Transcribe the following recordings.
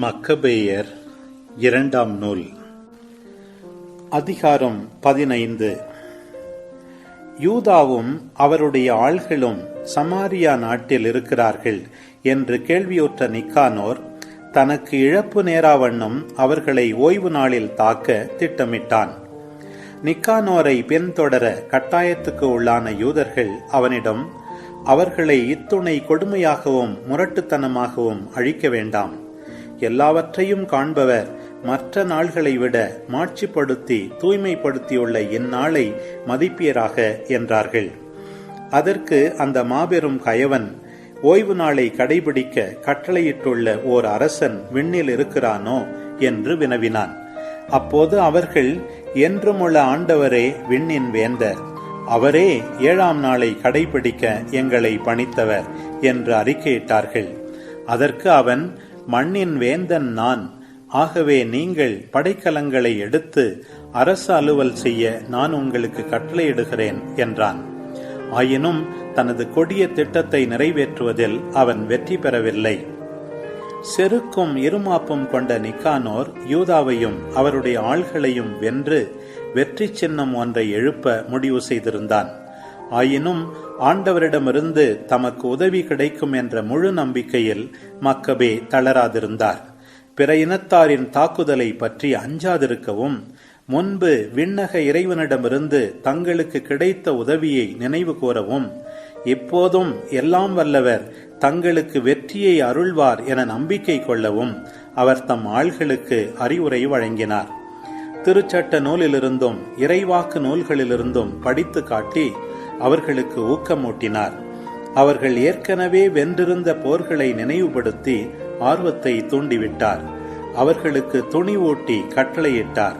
மக்கபேயர் இரண்டாம் நூல். அதிகாரம் பதினைந்து. யூதாவும் அவருடைய ஆள்களும் சமாரியா நாட்டில் இருக்கிறார்கள் என்று கேள்வியுற்ற நிக்கானோர் தனக்கு இழப்பு நேராவண்ணம் அவர்களை ஓய்வு நாளில் தாக்க திட்டமிட்டான். நிக்கானோரை பின்தொடர கட்டாயத்துக்கு உள்ளான யூதர்கள் அவனிடம் அவர்களை இத்துணை கொடுமையாகவும் முரட்டுத்தனமாகவும் அழிக்க வேண்டாம். எல்லாவற்றையும் காண்பவர் மற்ற நாள்களை விட மாட்சிப்படுத்தி தூய்மைப்படுத்தியுள்ள இந்நாளை மதிப்பியராக என்றார்கள். அதற்கு அந்த மாபெரும் கயவன் ஓய்வு நாளை கடைபிடிக்க கட்டளையிட்டுள்ள ஓர் அரசன் விண்ணில் இருக்கிறானோ என்று வினவினான். அப்போது அவர்கள் என்றுமுள்ள ஆண்டவரே விண்ணின் வேந்தர் அவரே ஏழாம் நாளை கடைபிடிக்க எங்களை பணித்தவர் என்று அறிக்கையிட்டார்கள். அதற்கு அவன் மண்ணின் வேந்தன் நான். ஆகவே நீங்கள் படைக்கலங்களை எடுத்து அரசு அலுவல் செய்ய நான் உங்களுக்கு கட்டளையிடுகிறேன் என்றான். ஆயினும் தனது கொடிய திட்டத்தை நிறைவேற்றுவதில் அவன் வெற்றி பெறவில்லை. செருக்கும் இருமாப்பும் கொண்ட நிக்கானோர் யூதாவையும் அவருடைய ஆள்களையும் வென்று வெற்றி சின்னம் ஒன்றை எழுப்ப முடிவு செய்திருந்தான். ஆயினும் ஆண்டவரிடமிருந்து தமக்கு உதவி கிடைக்கும் என்ற முழு நம்பிக்கையில் மக்கபே தளராதிருந்தார். பிற இனத்தாரின் தாக்குதலை பற்றி அஞ்சாதிருக்கவும் முன்பு விண்ணக இறைவனிடமிருந்து தங்களுக்கு கிடைத்த உதவியை நினைவு கூறவும் இப்போதும் எல்லாம் வல்லவர் தங்களுக்கு வெற்றியை அருள்வார் என நம்பிக்கை கொள்ளவும் அவர் தம் ஆள்களுக்கு அறிவுரை வழங்கினார். திருச்சட்ட நூலிலிருந்தும் இறைவாக்கு நூல்களிலிருந்தும் படித்து காட்டி அவர்களுக்கு ஊக்கமூட்டினார். அவர்கள் ஏற்கனவே வென்றிருந்த போர்களை நினைவுபடுத்தி ஆர்வத்தை தூண்டிவிட்டார். அவர்களுக்கு துணிவூட்டி கட்டளையிட்டார்.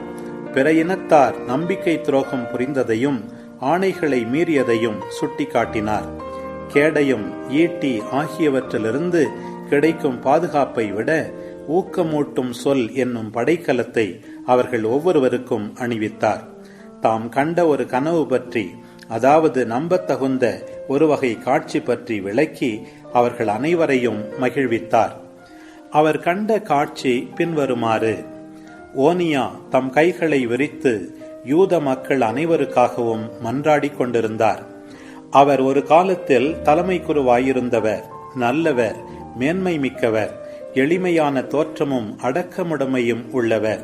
பிற இனத்தார் நம்பிக்கை துரோகம் புரிந்ததையும் ஆணைகளை மீறியதையும் சுட்டிக்காட்டினார். கேடயம் ஈட்டி ஆகியவற்றிலிருந்து கிடைக்கும் பாதுகாப்பை விட ஊக்கமூட்டும் சொல் என்னும் படைக்கலத்தை அவர்கள் ஒவ்வொருவருக்கும் அணிவித்தார். தாம் கண்ட ஒரு கனவு பற்றி அதாவது நம்பத்தகுந்த ஒரு வகை காட்சி பற்றி விளக்கி அவர்கள் அனைவரையும் மகிழ்வித்தார். அவர் கண்ட காட்சி பின்வருமாறு ஓனியா தம் கைகளை விரித்து யூத மக்கள் அனைவருக்காகவும் மன்றாடி கொண்டிருந்தார். அவர் ஒரு காலத்தில் தலைமை குருவாயிருந்தவர் நல்லவர் மேன்மை மிக்கவர் எளிமையான தோற்றமும் அடக்கமுடைமையும் உள்ளவர்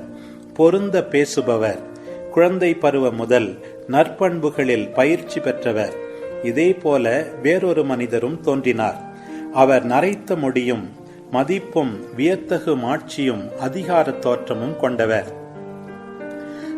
பொருந்த பேசுபவர் குழந்தை பருவ முதல் நற்பண்புகளில் பயிற்சி பெற்றவர். இதே போல வேறொரு மனிதரும் தோன்றினார். அவர் நரைத்த முடியும் மதிப்பும் வியத்தகு மாட்சியும் அதிகார தோற்றமும் கொண்டவர்.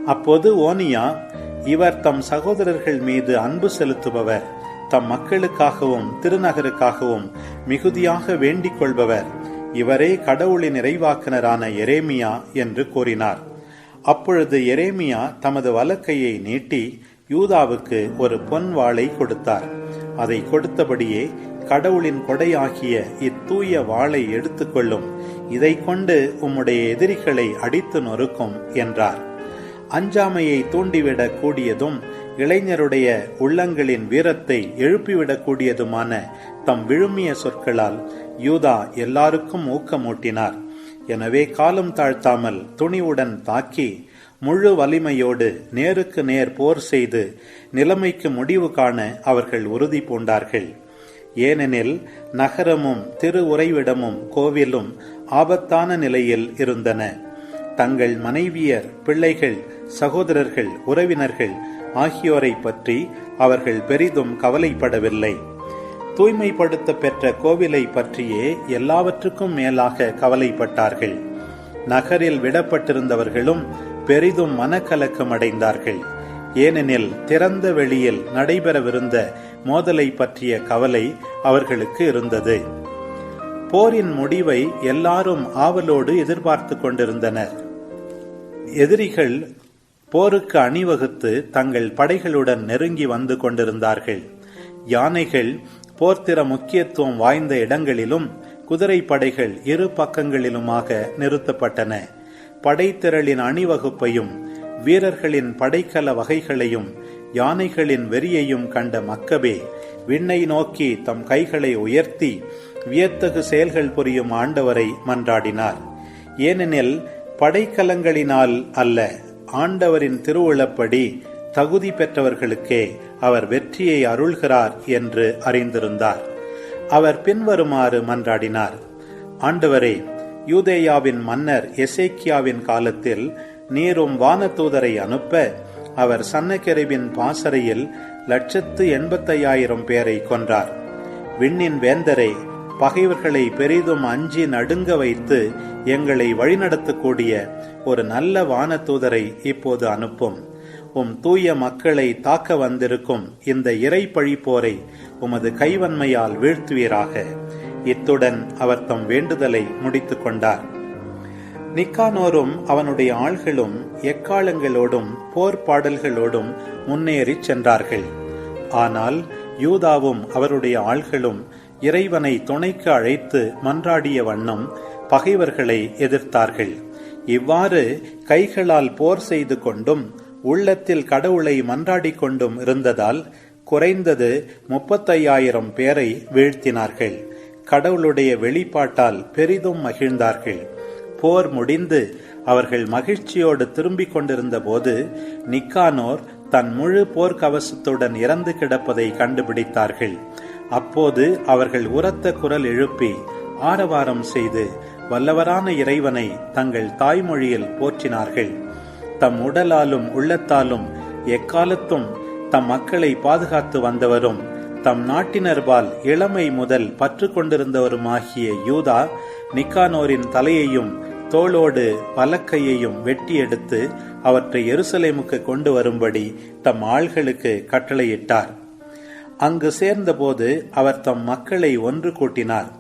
அப்போது ஓனியா இவர் தம் சகோதரர்கள் மீது அன்பு செலுத்துபவர். தம் மக்களுக்காகவும் திருநகருக்காகவும் மிகுதியாக வேண்டிக் கொள்பவர். இவரே கடவுளின் நிறைவாக்கினரான எரேமியா என்று கூறினார். அப்பொழுது எரேமியா தமது வலக்கையை நீட்டி யூதாவுக்கு ஒரு பொன் வாளை கொடுத்தார். அதை கொடுத்தபடியே கடவுளின் கொடையாகிய இத்தூய வாளை எடுத்துக்கொள்ளும். இதை கொண்டு உம்முடைய எதிரிகளை அடித்து நொறுக்கும் என்றார். அஞ்சாமையை தூண்டிவிடக் கூடியதும் இளைஞருடைய உள்ளங்களின் வீரத்தை எழுப்பிவிடக்கூடியதுமான தம் விழுமிய சொற்களால் யூதா எல்லாருக்கும் ஊக்கமூட்டினார். எனவே காலம் தாழ்த்தாமல் துணிவுடன் தாக்கி முழு வலிமையோடு நேருக்கு நேர் போர் செய்து நிலைமைக்கு முடிவு காண அவர்கள் உறுதி பூண்டார்கள். ஏனெனில் நகரமும் திரு உறைவிடமும் கோவிலும் ஆபத்தான நிலையில் இருந்தன. தங்கள் மனைவியர் பிள்ளைகள் சகோதரர்கள் உறவினர்கள் ஆகியோரை பற்றி அவர்கள் பெரிதும் கவலைப்படவில்லை. தூய்மைப்படுத்த பெற்ற கோவிலை பற்றியே எல்லாவற்றுக்கும் மேலாக கவலைப்பட்டார்கள். நகரில் விடப்பட்டிருந்தவர்களும் பெரிதும் மனக்கலக்கம் அடைந்தார்கள். ஏனெனில் திறந்த வெளியில் நடைபெறவிருந்த மோதலை பற்றிய கவலை அவர்களுக்கு இருந்தது. போரின் முடிவை எல்லாரும் ஆவலோடு எதிர்பார்த்து கொண்டிருந்தனர். எதிரிகள் போருக்கு அணிவகுத்து தங்கள் படைகளுடன் நெருங்கி வந்து கொண்டிருந்தார்கள். யானைகள் போர்த்திர முக்கியத்துவம் வாய்ந்த இடங்களிலும் குதிரை படைகள் இரு பக்கங்களிலுமாக நிறுத்தப்பட்டன. படைத்திரளின் அணிவகுப்பையும் வீரர்களின் படைக்கல வகைகளையும் யானைகளின் வெறியையும் கண்ட மக்கபே விண்ணை நோக்கி தம் கைகளை உயர்த்தி வியத்தகு செயல்கள் புரியும் ஆண்டவரை மன்றாடினார். ஏனெனில் படைக்கலங்களினால் அல்ல ஆண்டவரின் திருவுளப்படி தகுதி பெற்றவர்களுக்கே அவர் வெற்றியை அருள்கிறார் என்று அறிந்திருந்தார். அவர் பின்வருமாறு மன்றாடினார். ஆண்டவரே யூதேயாவின் மன்னர் எசேக்கியாவின் காலத்தில் நீரும் வானதூதரை அனுப்ப அவர் சன்னக்கெரிவின் பாசறையில் லட்சத்து எண்பத்தையாயிரம் பேரை கொன்றார். விண்ணின் வேந்தரை பகைவர்களை பெரிதும் அஞ்சி நடுங்க வைத்து எங்களை வழிநடத்தக்கூடிய ஒரு நல்ல வானதூதரை இப்போது அனுப்பும். உம் தூய மக்களை தாக்க வந்திருக்கும் இந்த இறை பழிப்போரை உமது கைவன்மையால் வீழ்த்துவீராக. இத்துடன் அவர் தம் வேண்டுதலை முடித்துக் கொண்டார். நிக்கானோரும் அவனுடைய ஆள்களும் எக்காலங்களோடும் போர் பாடல்களோடும் முன்னேறிச் சென்றார்கள். ஆனால் யூதாவும் அவருடைய ஆள்களும் இறைவனை துணைக்கு அழைத்து மன்றாடிய வண்ணம் பகைவர்களை எதிர்த்தார்கள். இவ்வாறு கைகளால் போர் செய்து கொண்டும் உள்ளத்தில் கடவுளை மன்றாடிக் கொண்டும் இருந்ததால் குறைந்தது முப்பத்தையாயிரம் பேரை வீழ்த்தினார்கள். கடவுளுடைய வெளிப்பாட்டால் பெரிதும் மகிழ்ந்தார்கள். போர் முடிந்து அவர்கள் மகிழ்ச்சியோடு திரும்பிக் கொண்டிருந்த போது நிக்கானோர் தன் முழு போர்க்கவசத்துடன் இறந்து கிடப்பதை கண்டுபிடித்தார்கள். அப்போது அவர்கள் உரத்த குரல் எழுப்பி ஆரவாரம் செய்து வல்லவரான இறைவனை தங்கள் தாய்மொழியில் போற்றினார்கள். தம் உடலாலும் உள்ளத்தாலும் எக்காலத்தும் தம் மக்களை பாதுகாத்து வந்தவரும் தம் நாட்டினர்பால் இளமை முதல் பற்று கொண்டிருந்தவருமாகிய யூதா நிக்கானோரின் தலையையும் தோளோடு பலக்கையையும் வெட்டி எடுத்து அவற்றை எருசலேமுக்கு கொண்டு வரும்படி தம் ஆள்களுக்கு கட்டளையிட்டார். அங்கு சேர்ந்தபோது அவர் தம் மக்களை ஒன்று கூட்டினார்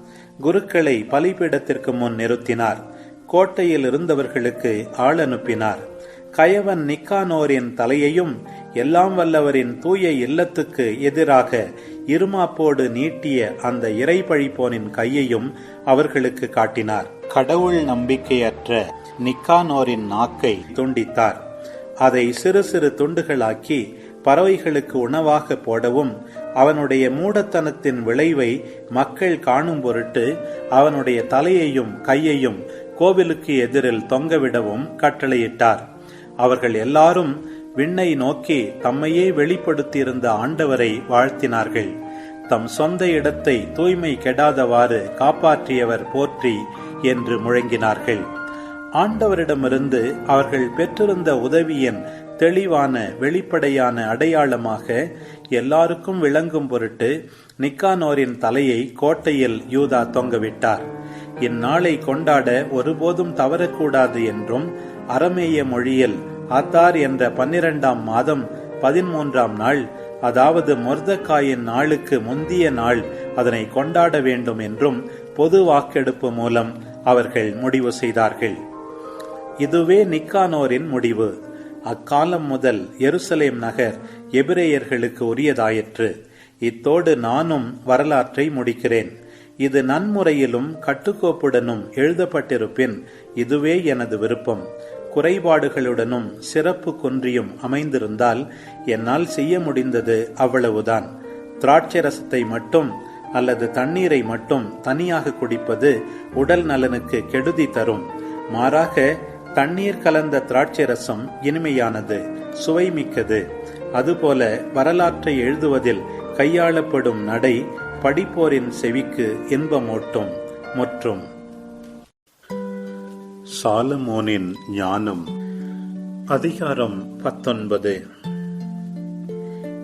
குருக்களை பலிபீடத்திற்கு முன் நிறுத்தினார் கோட்டையில் இருந்தவர்களுக்கு ஆள் அனுப்பினார். கயவன் நிக்கானோரின் தலையையும் எல்லாம் வல்லவரின் தூய இல்லத்துக்கு எதிராக இருமாப்போடு நீட்டிய அந்த இறை பழிப்போனின் கையையும் அவர்களுக்கு காட்டினார். கடவுள் நம்பிக்கையற்ற நிக்கானோரின் நாக்கை துண்டித்தார். அதை சிறு சிறு துண்டுகளாக்கி பறவைகளுக்கு உணவாக போடவும் அவனுடைய மூடத்தனத்தின் விளைவை மக்கள் காணும் பொருட்டு அவனுடைய தலையையும் கையையும் கோவிலுக்கு எதிரில் தொங்கவிடவும் கட்டளையிட்டார். அவர்கள் எல்லாரும் விண்ணை நோக்கி தம்மையே வெளிப்படுத்தியிருந்த ஆண்டவரை வாழ்த்தினார்கள். தம் சொந்த இடத்தை தூய்மை கெடாதவாறு காப்பாற்றியவர் போற்றி என்று முழங்கினார்கள். ஆண்டவரிடமிருந்து அவர்கள் பெற்றிருந்த உதவியின் தெளிவான வெளிப்படையான அடையாளமாக எல்லாருக்கும் விளங்கும் பொருட்டு நிக்கானோரின் தலையை கோட்டையில் யூதா தொங்கவிட்டார். இந்நாளை கொண்டாட ஒருபோதும் தவறக்கூடாது என்றும் அரமேய மொழியில் ஆத்தார் என்ற பன்னிரண்டாம் மாதம் பதிமூன்றாம் நாள் அதாவது மொர்தக்காயின் நாளுக்கு முந்திய நாள் அதனை கொண்டாட வேண்டும் என்றும் பொது வாக்கெடுப்பு மூலம் அவர்கள் முடிவு செய்தார்கள். இதுவே நிக்கானோரின் முடிவு. அக்காலம் முதல் எருசலேம் நகர் எபிரேயர்களுக்கு உரியதாயிற்று. இத்தோடு நானும் வரலாற்றை முடிக்கிறேன். இது நன்முறையிலும் கட்டுக்கோப்புடனும் எழுதப்பட்டிருப்பின் இதுவே எனது விருப்பம். குறைபாடுகளுடனும் சிறப்பு குன்றியும் அமைந்திருந்தால் என்னால் செய்ய முடிந்தது அவ்வளவுதான். திராட்சை ரசத்தை மட்டும் அல்லது தண்ணீரை மட்டும் தனியாக குடிப்பது உடல் நலனுக்கு கெடுதி தரும். மாறாக தண்ணீர் கலந்த திராட்சை ரசம் இனிமையானது சுவைமிக்கது. அதுபோல வரலாற்றை எழுதுவதில் கையாளப்படும் நடை படிப்போரின் செவிக்கு இன்பமூட்டும். முற்றும். சாலமோனின் ஞானம் அதிகாரம் பத்தொன்பது.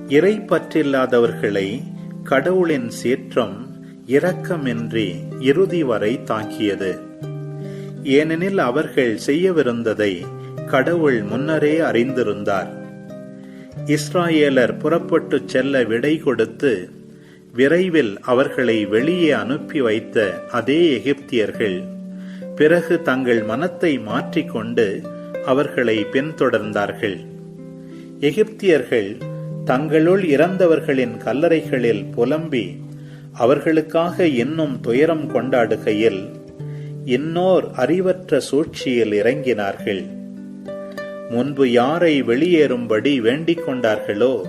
இறை பற்றில்லாதவர்களை கடவுளின் சீற்றம் இரக்கமின்றி இறுதி வரை தாக்கியது. ஏனெனில் அவர்கள் செய்யவிருந்ததை கடவுள் முன்னரே அறிந்திருந்தார். இஸ்ராயேலர் புறப்பட்டு செல்ல விடை கொடுத்து விரைவில் அவர்களை வெளியே அனுப்பி வைத்த அதே எகிப்தியர்கள் பிறகு தங்கள் மனத்தை மாற்றிக்கொண்டு அவர்களை பின்தொடர்ந்தார்கள். எகிப்தியர்கள் தங்களுள் இறந்தவர்களின் கல்லறைகளில் புலம்பி அவர்களுக்காக இன்னும் துயரம் கொண்டாடுகையில் இன்னோர் அறிவற்ற சூழ்ச்சியில் இறங்கினார்கள். முன்பு யாரை வெளியேறும்படி வேண்டிக் கொண்டார்களோ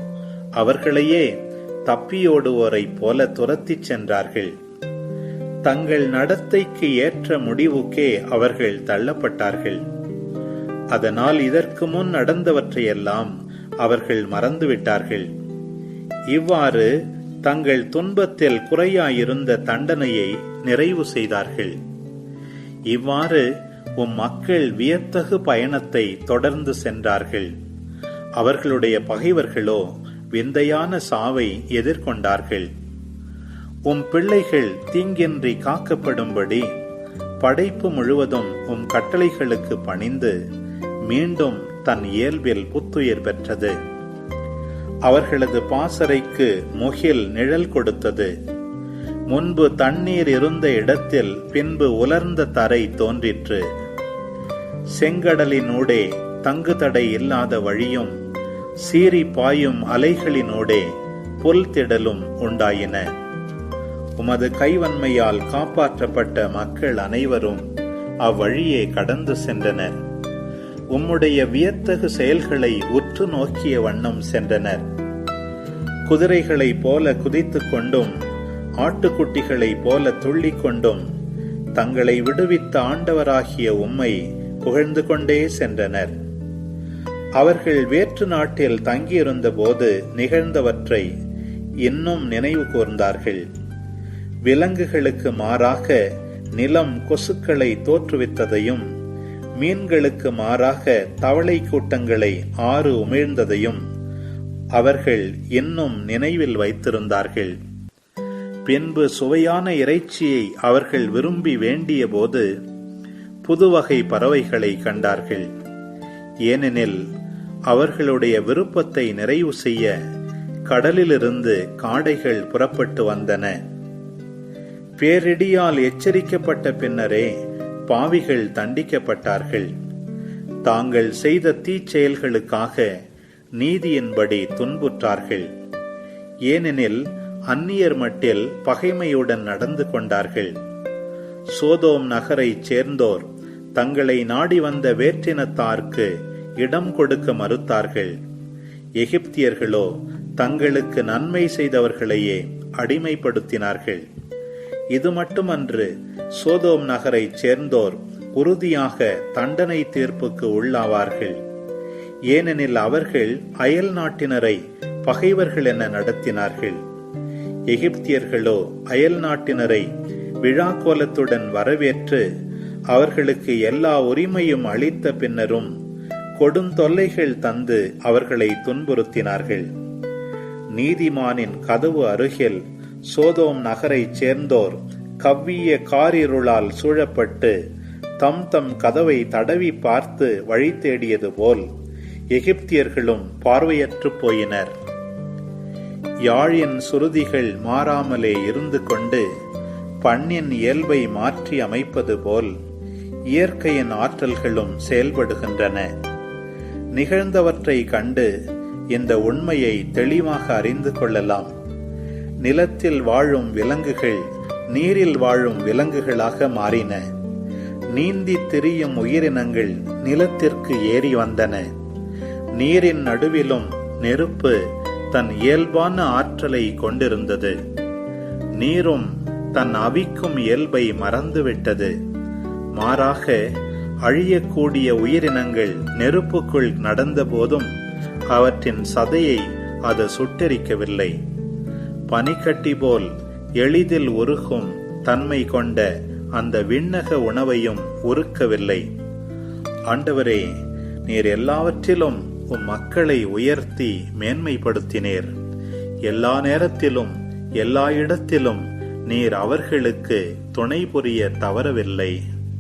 அவர்களையே தப்பியோடுவோரைப் போல துரத்திச் சென்றார்கள். தங்கள் நடத்தைக்கு ஏற்ற முடிவுக்கே அவர்கள் தள்ளப்பட்டார்கள். அதனால் இதற்கு முன் நடந்தவற்றையெல்லாம் அவர்கள் மறந்துவிட்டார்கள். இவ்வாறு தங்கள் துன்பத்தில் குறையாயிருந்த தண்டனையை நிறைவு செய்தார்கள். இவ்வாறு உம் மக்கள் வியத்தகு பயணத்தை தொடர்ந்து சென்றார்கள். அவர்களுடைய பகைவர்களோ விந்தையான சாவை எதிர்கொண்டார்கள். உம் பிள்ளைகள் தீங்கின்றி காக்கப்படும்படி படைப்பு முழுவதும் உம் கட்டளைகளுக்கு பணிந்து மீண்டும் தன் இயல்பில் புத்துயிர் பெற்றது. அவர்களது பாசறைக்கு முகில் நிழல் கொடுத்தது. முன்பு தண்ணீர் இருந்த இடத்தில் பின்பு உலர்ந்த தரை தோன்றிற்று. செங்கடலினூடே தங்குதடை இல்லாத வழியும் சீறி பாயும் அலைகளினூடே புல் திடலும் உண்டாயின. உமது கைவன்மையால் காப்பாற்றப்பட்ட மக்கள் அனைவரும் அவ்வழியே கடந்து சென்றனர். உம்முடைய வியத்தகு செயல்களை உற்று நோக்கிய வண்ணம் சென்றனர். குதிரைகளைப் போல குதித்துக் கொண்டும் ஆட்டுக்குட்டிகளைப் போல துள்ளிக் கொண்டும் தங்களை விடுவித்த ஆண்டவராகிய உம்மை புகழ்ந்து கொண்டே சென்றனர். அவர்கள் வேற்று நாட்டில் தங்கியிருந்த போது நிகழ்ந்தவற்றை இன்னும் நினைவு கூர்ந்தார்கள். விலங்குகளுக்கு மாறாக நிலம் கொசுக்களை தோற்றுவித்ததையும் மீன்களுக்கு மாறாக தவளை கூட்டங்களை ஆறு உமிழ்ந்ததையும் அவர்கள் இன்னும் நினைவில் வைத்திருந்தார்கள். பின்பு சுவையான இறைச்சியை அவர்கள் விரும்பி வேண்டிய போது புதுவகை பறவைகளை கண்டார்கள். ஏனெனில் அவர்களுடைய விருப்பத்தை நிறைவு செய்ய கடலிலிருந்து காடைகள் புறப்பட்டு வந்தன. பேரிடியால் எச்சரிக்கப்பட்ட பின்னரே பாவிகள் தண்டிக்கப்பட்டார்கள். தாங்கள் செய்த தீச்செயல்களுக்காக நீதியின்படி துன்புற்றார்கள். ஏனெனில் அந்நியர் மட்டில் பகைமையுடன் நடந்து கொண்டார்கள். சோதோம் நகரைச் சேர்ந்தோர் தங்களை நாடி வந்த வேற்றினத்தார்க்கு இடம் கொடுக்க மறுத்தார்கள். எகிப்தியர்களோ தங்களுக்கு நன்மை செய்தவர்களையே அடிமைப்படுத்தினார்கள். இது மட்டுமன்று சோதோம் நகரைச் சேர்ந்தோர் உறுதியாக தண்டனை தீர்ப்புக்கு உள்ளாவார்கள். ஏனெனில் அவர்கள் அயல் நாட்டினரை பகைவர்கள் என நடத்தினார்கள். எகிப்தியர்களோ அயல் நாட்டினரை விழாக்கோலத்துடன் வரவேற்று அவர்களுக்கு எல்லா உரிமையும் அளித்த பின்னரும் கொடும் தொல்லைகள் தந்து அவர்களை துன்புறுத்தினார்கள். நீதிமானின் கதவு அருகில் சோதோம் நகரைச் சேர்ந்தோர் கவ்விய காரிருளால் சூழப்பட்டு தம் தம் கதவை தடவி பார்த்து வழி தேடியது போல் எகிப்தியர்களும் பார்வையற்று போயினர். யாழின் சுருதிகள் மாறாமலே இருந்து கொண்டு பண்ணின் இயல்பை மாற்றி அமைப்பது போல் இயற்கையின் ஆற்றல்களும் செயல்படுகின்றன. நிகழ்ந்தவற்றை கண்டு இந்த உண்மையை தெளிவாக அறிந்து கொள்ளலாம். நிலத்தில் வாழும் விலங்குகள் நீரில் வாழும் விலங்குகளாக மாறின. நீந்தி திரியும் உயிரினங்கள் நிலத்திற்கு ஏறி வந்தன. நீரின் நடுவிலும் நெருப்பு தன் இயல்பான ஆற்றலை கொண்டிருந்தது. நீரும் தன் அவிக்கும் இயல்பை மறந்துவிட்டது. மாறாக அழியக்கூடிய உயிரினங்கள் நெருப்புக்குள் நடந்தபோதும் அவற்றின் சதையை அது சுட்டெரிக்கவில்லை. பனிக்கட்டி போல் எளிதில் உருகும் தன்மை கொண்ட அந்த விண்ணக உணவையும் உருக்கவில்லை. ஆண்டவரே நீர் எல்லாவற்றிலும் உம் மக்களை உயர்த்தி மேன்மைப்படுத்தினீர். எல்லா நேரத்திலும் எல்லா இடத்திலும் நீர் அவர்களுக்கு துணை புரிய தவறவில்லை.